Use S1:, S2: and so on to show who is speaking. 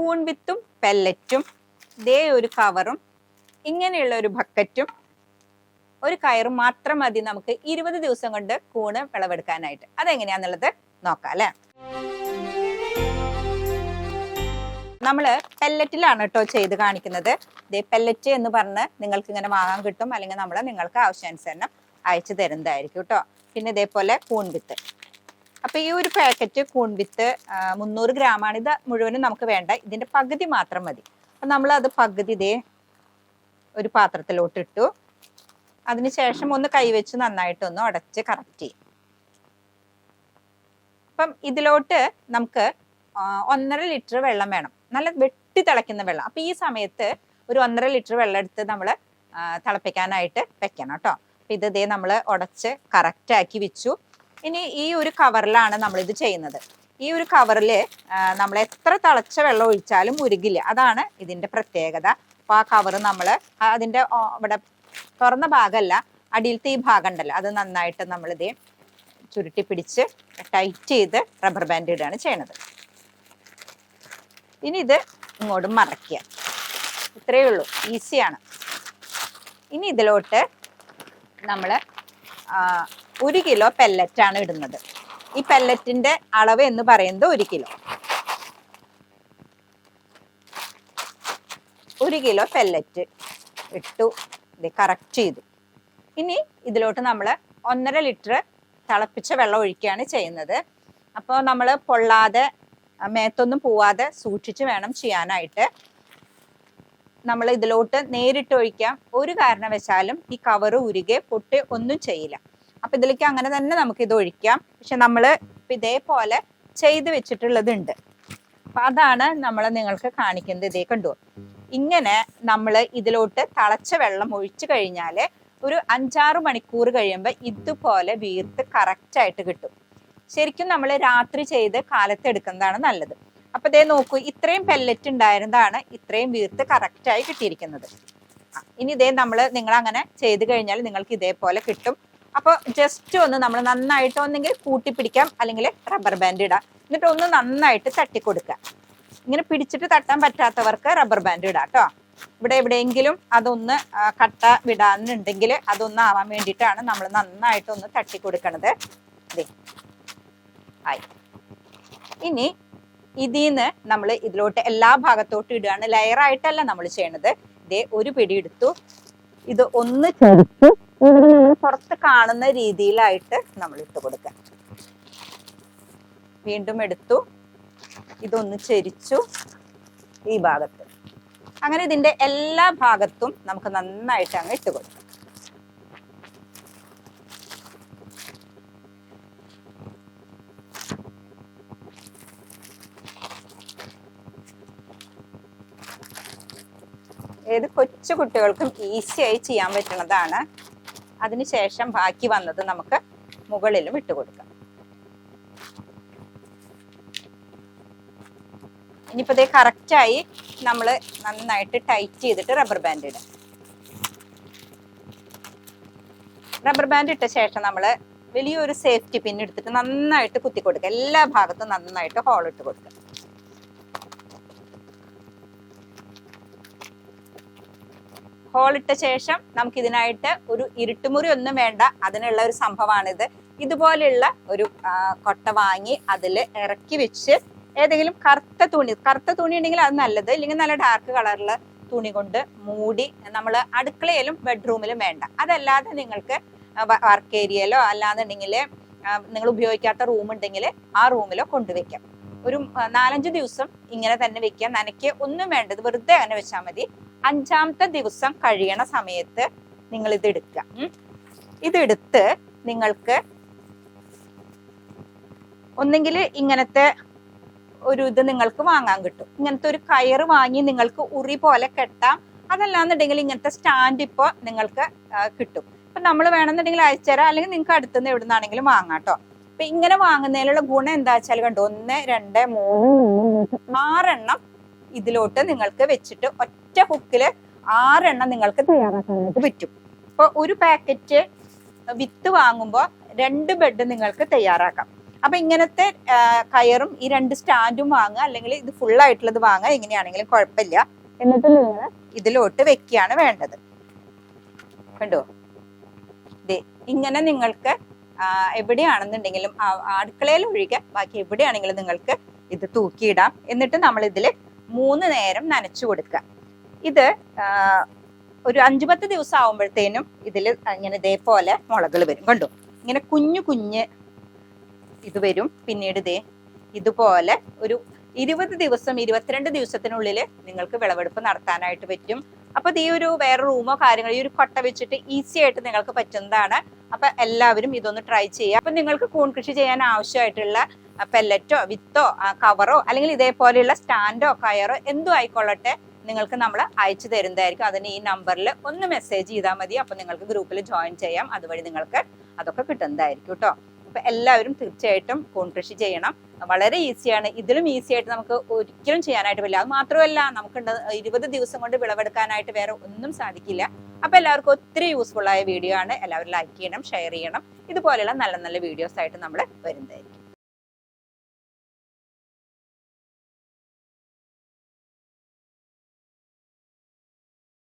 S1: കൂൺ വിത്തും പെല്ലറ്റും ദേ ഒരു കവറും ഇങ്ങനെയുള്ള ഒരു ബക്കറ്റും ഒരു കയറും മാത്രം മതി നമുക്ക് ഇരുപത് ദിവസം കൊണ്ട് കൂണ് വിളവെടുക്കാനായിട്ട്. അതെങ്ങനെയാന്നുള്ളത് നോക്കാം അല്ലെ? നമ്മൾ പെല്ലറ്റിലാണ് കേട്ടോ ചെയ്ത് കാണിക്കുന്നത്. ഇതേ പെല്ലറ്റ് എന്ന് പറഞ്ഞ് നിങ്ങൾക്ക് ഇങ്ങനെ വാങ്ങാൻ കിട്ടും. അല്ലെങ്കിൽ നമ്മൾ നിങ്ങൾക്ക് ആവശ്യാനുസരണം അയച്ചു തരുന്നതായിരിക്കും കേട്ടോ പിന്നെ ഇതേപോലെ കൂൺവിത്ത്. അപ്പൊ ഈ ഒരു പാക്കറ്റ് കൂൺവിത്ത് വിത്ത് മുന്നൂറ് ഗ്രാമാണ് ഇത് മുഴുവനും നമുക്ക് വേണ്ട. ഇതിന്റെ പകുതി മാത്രം മതി. അപ്പൊ നമ്മൾ അത് പകുതി ഇതേ ഒരു പാത്രത്തിലോട്ട് ഇട്ടു. അതിനുശേഷം ഒന്ന് കൈവച്ച് നന്നായിട്ട് ഒന്ന് ഉടച്ച് കറക്റ്റ് ചെയ്യും. അപ്പം ഇതിലോട്ട് നമുക്ക് ഒന്നര ലിറ്റർ വെള്ളം വേണം. നല്ല വെട്ടി തിളയ്ക്കുന്ന വെള്ളം. അപ്പൊ ഈ സമയത്ത് ഒരു ഒന്നര ലിറ്റർ വെള്ളം എടുത്ത് നമ്മൾ തിളപ്പിക്കാനായിട്ട് വെക്കണം കേട്ടോ. അപ്പൊ ഇത് ഇതേ നമ്മൾ ഉടച്ച് കറക്റ്റ് ആക്കി വെച്ചു. ഇനി ഈ ഒരു കവറിലാണ് നമ്മൾ ഇത് ചെയ്യുന്നത്. ഈ ഒരു കവറിൽ നമ്മൾ എത്ര തിളച്ച വെള്ളം ഒഴിച്ചാലും ഉരുകില്ല. അതാണ് ഇതിന്റെ പ്രത്യേകത. അപ്പോൾ ആ കവർ നമ്മൾ അതിന്റെ ഇവിടെ തുറന്ന ഭാഗമല്ല അടിയിലത്തെ ഈ ഭാഗം ഉണ്ടല്ലോ അത് നന്നായിട്ട് നമ്മളിത് ചുരുട്ടി പിടിച്ച് ടൈറ്റ് ചെയ്ത് റബ്ബർ ബാൻഡ് ഇടുകയാണ് ചെയ്യണത്. ഇനി ഇത് ഇങ്ങോട്ട് മറയ്ക്കുക. ഇത്രയേ ഉള്ളൂ. ഈസിയാണ് ഇനി ഇതിലോട്ട് നമ്മൾ ഒരു കിലോ പെല്ലറ്റ് ആണ് ഇടുന്നത്. ഈ പെല്ലറ്റിന്റെ അളവ് എന്ന് പറയുന്നത് ഒരു കിലോ. ഒരു കിലോ പെല്ലറ്റ് ഇട്ടു ഇത് കറക്റ്റ് ചെയ്തു. ഇനി ഇതിലോട്ട് നമ്മൾ ഒന്നര ലിറ്റർ തിളപ്പിച്ച വെള്ളം ഒഴിക്കുകയാണ് ചെയ്യുന്നത്. അപ്പോൾ നമ്മൾ പൊള്ളാതെ മേത്തൊന്നും പോവാതെ സൂക്ഷിച്ച് വേണം ചെയ്യാനായിട്ട്. നമ്മൾ ഇതിലോട്ട് നേരിട്ട് ഒഴിക്കാം. ഒരു കാരണവശാലും ഈ കവറ് ഉരുകെ പൊട്ട് ഒന്നും ചെയ്യില്ല. അപ്പൊ ഇതിലേക്ക് അങ്ങനെ തന്നെ നമുക്ക് ഇത് ഒഴിക്കാം. പക്ഷെ നമ്മൾ ഇതേപോലെ ചെയ്ത് വെച്ചിട്ടുള്ളതുണ്ട്. അപ്പൊ അതാണ് നമ്മൾ നിങ്ങൾക്ക് കാണിക്കുന്നത്. ഇതേ കണ്ടു? ഇങ്ങനെ നമ്മൾ ഇതിലോട്ട് തിളച്ച വെള്ളം ഒഴിച്ചു കഴിഞ്ഞാൽ ഒരു അഞ്ചാറ് മണിക്കൂർ കഴിയുമ്പോൾ ഇതുപോലെ വീർത്ത് കറക്റ്റായിട്ട് കിട്ടും. ശരിക്കും നമ്മൾ രാത്രി ചെയ്ത് കാലത്ത് എടുക്കുന്നതാണ് നല്ലത്. അപ്പൊ ദേ നോക്കൂ ഇത്രയും പെല്ലറ്റ് ഉണ്ടായിരുന്നതാണ് ഇത്രയും വീർത്ത് കറക്റ്റ് ആയി കിട്ടിയിരിക്കുന്നത്. ഇനി ഇതേ നമ്മൾ നിങ്ങൾ അങ്ങനെ ചെയ്ത് കഴിഞ്ഞാൽ നിങ്ങൾക്ക് ഇതേപോലെ കിട്ടും. അപ്പോൾ ജസ്റ്റ് ഒന്ന് നമ്മൾ നന്നായിട്ട് ഒന്നെങ്കിൽ കൂട്ടിപ്പിടിക്കാം അല്ലെങ്കിൽ റബ്ബർ ബാൻഡ് ഇടാം. എന്നിട്ട് ഒന്ന് നന്നായിട്ട് തട്ടി തട്ടിക്കൊടുക്കുക. ഇങ്ങനെ പിടിച്ചിട്ട് തട്ടാൻ പറ്റാത്തവർക്ക് റബ്ബർ ബാൻഡ് ഇടാം കേട്ടോ. ഇവിടെ എവിടെയെങ്കിലും അതൊന്ന് കട്ട വിടാനുണ്ടെങ്കിൽ അതൊന്ന് ആവാൻ വേണ്ടിയിട്ടാണ് നമ്മൾ നന്നായിട്ട് ഒന്ന് തട്ടിക്കൊടുക്കണത്. ദേ ആയി. ഇനി ഇതിന്ന് നമ്മൾ ഇതിലോട്ട് എല്ലാ ഭാഗത്തോട്ടും ഇടുകയാണ്. ലെയർ ആയിട്ടല്ല നമ്മൾ ചെയ്യണത്. ഇതേ ഒരു പിടി എടുത്തു. ഇത് ഒന്ന് ഇവിടെ പുറത്ത് കാണുന്ന രീതിയിലായിട്ട് നമ്മൾ ഇട്ട് കൊടുക്കാം വീണ്ടും എടുത്തു. ഇതൊന്ന് ചെരിച്ചു ഈ ഭാഗത്ത്. അങ്ങനെ ഇതിന്റെ എല്ലാ ഭാഗത്തും നമുക്ക് നന്നായിട്ട് അങ്ങ് ഇട്ട് കൊടുക്കാം. ഏത് കൊച്ചു കുട്ടികൾക്കും ഈസിയായി ചെയ്യാൻ പറ്റുന്നതാണ്. അതിനുശേഷം ബാക്കി വന്നത് നമുക്ക് മുകളിലും ഇട്ട് കൊടുക്കാം. ഇനിയിപ്പോ ഇത് കറക്റ്റായി നമ്മൾ നന്നായിട്ട് ടൈറ്റ് ചെയ്തിട്ട് റബ്ബർ ബാൻഡ് ഇടും. റബ്ബർ ബാൻഡ് ഇട്ട ശേഷം നമ്മൾ വലിയൊരു സേഫ്റ്റി പിൻ എടുത്തിട്ട് നന്നായിട്ട് കുത്തി കൊടുക്കുക. എല്ലാ ഭാഗത്തും നന്നായിട്ട് ഹോൾ ഇട്ട് കൊടുക്കുക. ഹോൾ ഇട്ട ശേഷം നമുക്ക് ഇതിനായിട്ട് ഒരു ഇരുട്ടുമുറി ഒന്നും വേണ്ട. അതിനുള്ള ഒരു സംഭവമാണിത്. ഇതുപോലെയുള്ള ഒരു കൊട്ട വാങ്ങി അതിൽ ഇറക്കി വെച്ച് ഏതെങ്കിലും കറുത്ത തുണി കറുത്ത തുണി ഉണ്ടെങ്കിൽ അത് നല്ലത്. ഇല്ലെങ്കിൽ നല്ല ഡാർക്ക് കളറിൽ തുണി കൊണ്ട് മൂടി നമ്മൾ അടുക്കളയിലും ബെഡ്റൂമിലും വേണ്ട. അതല്ലാതെ നിങ്ങൾക്ക് വർക്ക് ഏരിയയിലോ അല്ലാന്നുണ്ടെങ്കിൽ നിങ്ങൾ ഉപയോഗിക്കാത്ത റൂം ഉണ്ടെങ്കിൽ ആ റൂമിലോ കൊണ്ടുവയ്ക്കാം ഒരു നാലഞ്ച് ദിവസം ഇങ്ങനെ തന്നെ വെക്കാം നനയ്ക്ക് ഒന്നും വേണ്ടത് വെറുതെ അങ്ങനെ വെച്ചാൽ മതി. അഞ്ചാമത്തെ ദിവസം കഴിയണ സമയത്ത് നിങ്ങൾ ഇത് എടുക്കുക. ഇതെടുത്ത് നിങ്ങൾക്ക് ഒന്നെങ്കിൽ ഇങ്ങനത്തെ ഒരു ഇത് നിങ്ങൾക്ക് വാങ്ങാൻ കിട്ടും. ഇങ്ങനത്തെ ഒരു കയറ് വാങ്ങി നിങ്ങൾക്ക് ഉറി പോലെ കെട്ടാം. അതല്ലാന്നുണ്ടെങ്കിൽ ഇങ്ങനത്തെ സ്റ്റാൻഡ് ഇപ്പോൾ നിങ്ങൾക്ക് കിട്ടും. ഇപ്പൊ നമ്മൾ വേണമെന്നുണ്ടെങ്കിൽ അയച്ചുതരാം അല്ലെങ്കിൽ നിങ്ങൾക്ക് അടുത്തുനിന്ന് എവിടെ നിന്നാണെങ്കിലും വാങ്ങാം കേട്ടോ. അപ്പൊ ഇങ്ങനെ വാങ്ങുന്നതിലുള്ള ഗുണം എന്താ വെച്ചാൽ കണ്ടോ? ഒന്ന് രണ്ട് മൂന്ന് ആറെണ്ണം ഇതിലോട്ട് നിങ്ങൾക്ക് വെച്ചിട്ട് ഒറ്റ ഹുക്കിൽ ആറെണ്ണം നിങ്ങൾക്ക് തയ്യാറാക്കാനായിട്ട് പറ്റും. അപ്പോൾ ഒരു പാക്കറ്റ് വിത്ത് വാങ്ങുമ്പോൾ രണ്ട് ബെഡ് നിങ്ങൾക്ക് തയ്യാറാക്കാം. അപ്പൊ ഇങ്ങനത്തെ കയറും ഈ രണ്ട് സ്റ്റാൻഡും വാങ്ങുക അല്ലെങ്കിൽ ഇത് ഫുൾ ആയിട്ടുള്ളത് വാങ്ങുക എങ്ങനെയാണെങ്കിലും കുഴപ്പമില്ല. എന്നിട്ട് നിങ്ങൾ ഇതിലോട്ട് വെക്കുകയാണ് വേണ്ടത്. കണ്ടോ? ഇങ്ങനെ നിങ്ങൾക്ക് എവിടെയാണെന്നുണ്ടെങ്കിലും അടുക്കളയിൽ ഒഴികെ ബാക്കി എവിടെയാണെങ്കിലും നിങ്ങൾക്ക് ഇത് തൂക്കിയിടാം. എന്നിട്ട് നമ്മൾ ഇതിൽ മൂന്ന് നേരം നനച്ചു കൊടുക്കുക. ഇത് ഒരു അഞ്ചു പത്ത് ദിവസം ആവുമ്പോഴത്തേനും ഇതിൽ ഇങ്ങനെ ഇതേപോലെ മുളകൾ വരും. കണ്ടു? ഇങ്ങനെ കുഞ്ഞു കുഞ്ഞ് ഇത് വരും. പിന്നീട് ഇതേ ഇതുപോലെ ഒരു ഇരുപത് ദിവസം ഇരുപത്തിരണ്ട് ദിവസത്തിനുള്ളിൽ നിങ്ങൾക്ക് വിളവെടുപ്പ് നടത്താനായിട്ട് പറ്റും. അപ്പൊ ഈ ഒരു വേറെ റൂമോ കാര്യങ്ങളോ ഈ ഒരു കൊട്ട വെച്ചിട്ട് ഈസി ആയിട്ട് നിങ്ങൾക്ക് പറ്റുന്നതാണ്. അപ്പൊ എല്ലാവരും ഇതൊന്ന് ട്രൈ ചെയ്യുക. അപ്പൊ നിങ്ങൾക്ക് കൂൺ കൃഷി ചെയ്യാൻ ആവശ്യമായിട്ടുള്ള പെല്ലറ്റോ വിത്തോ കവറോ അല്ലെങ്കിൽ ഇതേപോലെയുള്ള സ്റ്റാൻഡോ കയറോ എന്തോ ആയിക്കൊള്ളട്ടെ നിങ്ങൾക്ക് നമ്മൾ അയച്ചു തരുന്നതായിരിക്കും. അതിന് ഈ നമ്പറിൽ ഒന്ന് മെസ്സേജ് ചെയ്താൽ മതി. അപ്പൊ നിങ്ങൾക്ക് ഗ്രൂപ്പിൽ ജോയിൻ ചെയ്യാം. അതുവഴി നിങ്ങൾക്ക് അതൊക്കെ കിട്ടുന്നതായിരിക്കും കേട്ടോ അപ്പൊ എല്ലാവരും തീർച്ചയായിട്ടും കൂൺ കൃഷി ചെയ്യണം. വളരെ ഈസിയാണ് ഇതിലും ഈസി ആയിട്ട് നമുക്ക് ഒരിക്കലും ചെയ്യാനായിട്ട് പറ്റില്ല. അത് മാത്രമല്ല നമുക്ക് ഇരുപത് ദിവസം കൊണ്ട് വിളവെടുക്കാനായിട്ട് വേറെ ഒന്നും സാധിക്കില്ല. അപ്പൊ എല്ലാവർക്കും ഒത്തിരി യൂസ്ഫുൾ ആയ വീഡിയോ ആണ്. എല്ലാവരും ലൈക്ക് ചെയ്യണം ഷെയർ ചെയ്യണം. ഇതുപോലെയുള്ള നല്ല നല്ല വീഡിയോസ് ആയിട്ട് നമ്മൾ വരുന്നതായിരിക്കും.